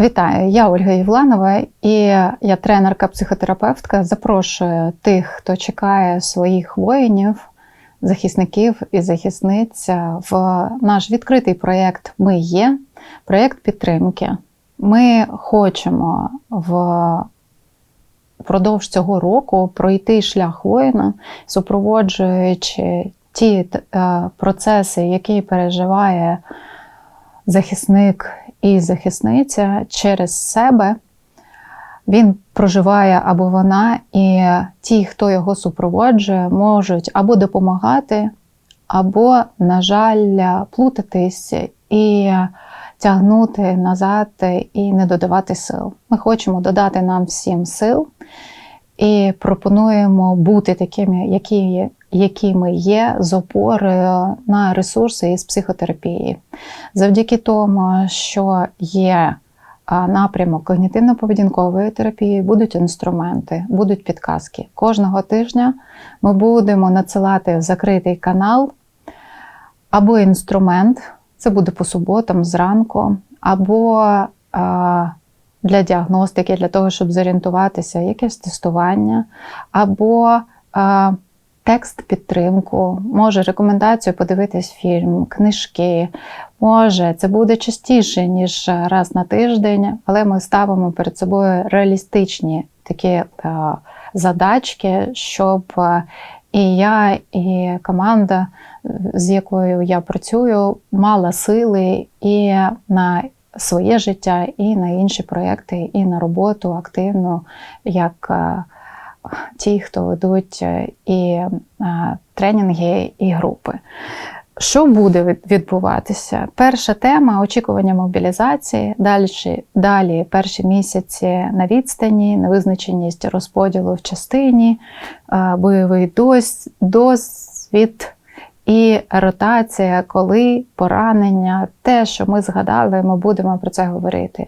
Вітаю, я Ольга Євланова і я тренерка-психотерапевтка. Запрошую тих, хто чекає своїх воїнів, захисників і захисниць в наш відкритий проєкт Ми є проєкт підтримки. Ми хочемо впродовж цього року пройти шлях воїна, супроводжуючи ті е, процеси, які переживає захисник і захисниця через себе. Він проживає або вона, і ті, хто його супроводжує, можуть або допомагати, або, на жаль, плутатись і тягнути назад і не додавати сил. Ми хочемо додати нам всім сил і пропонуємо бути такими, які які ми є з опорою на ресурси із психотерапії. Завдяки тому, що є напрямок когнітивно-поведінкової терапії, будуть інструменти, будуть підказки. Кожного тижня ми будемо надсилати в закритий канал або інструмент, це буде по суботам зранку, або для діагностики, для того, щоб зорієнтуватися, якесь тестування, або текст підтримку, може рекомендацію подивитись фільм, книжки. Може, це буде частіше, ніж раз на тиждень, але ми ставимо перед собою реалістичні такі е, задачки, щоб е, і я, і команда, з якою я працюю, мала сили і на своє життя, і на інші проекти, і на роботу активну. як е, ті, хто ведуть е, і е, тренінги, і групи. Що буде відбуватися? Перша тема очікування мобілізації, далі далі перші місяці на відстані, невизначеність розподілу в частині, е, бойовий досвід і ротація, коли поранення, те, що ми згадали, ми будемо про це говорити.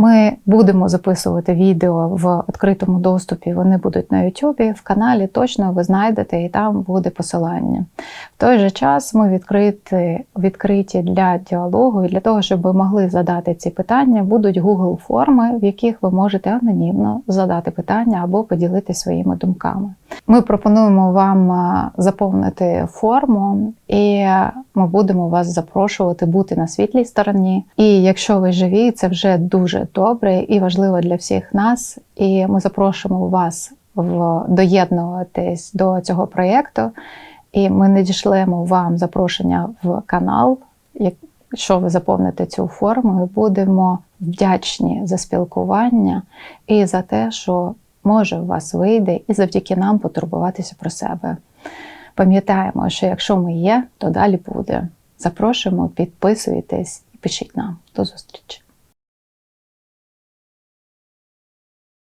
Ми будемо записувати відео в відкритому доступі. Вони будуть на YouTube, в каналі точно ви знайдете і там буде посилання. В той же час ми відкриті, відкриті для діалогу і для того, щоб ви могли задати ці питання, будуть Google форми, в яких ви можете анонімно задати питання або поділитися своїми думками. Ми пропонуємо вам заповнити форму, і ми будемо вас запрошувати бути на світлій стороні. І якщо ви живі, це вже дуже добре і важливо для всіх нас. І ми запрошуємо вас в доєднуватись до цього проєкту. І ми надішлемо вам запрошення в канал. Якщо ви заповните цю форму, і будемо вдячні за спілкування і за те, що може у вас вийде, і завдяки нам потурбуватися про себе. Пам'ятаємо, що якщо ми є, то далі буде. Запрошуємо, підписуйтесь і пишіть нам. До зустрічі!